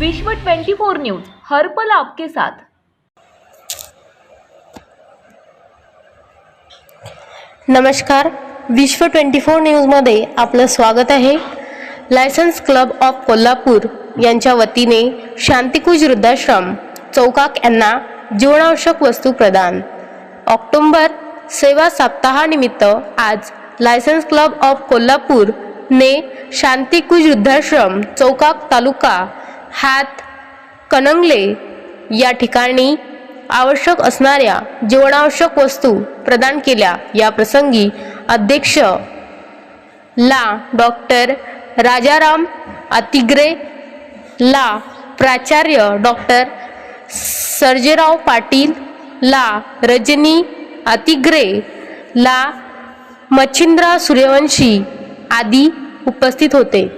विश्व 24 न्यूज हर पल आपके साथ. नमस्कार. विश्व ट्वेंटी फोर न्यूजमध्ये आपलं स्वागत आहे. लायसन्स क्लब ऑफ कोल्हापूर यांच्या वतीने शांतिकुज वृद्धाश्रम चौकाक यांना जीवनावश्यक वस्तू प्रदान. ऑक्टोंबर सेवा सप्ताहानिमित्त आज लायसन्स क्लब ऑफ कोल्हापूर ने शांतिकुज वृद्धाश्रम चौकाक तालुका हात कनंगले या ठिकाणी आवश्यक असणाऱ्या जीवनावश्यक वस्तू प्रदान केल्या. या प्रसंगी अध्यक्ष ला डॉक्टर राजाराम अतिग्रे ला प्राचार्य डॉक्टर सर्जेराव पाटील ला रजनी अतिग्रे ला मच्छिंद्रा सूर्यवंशी आदी उपस्थित होते.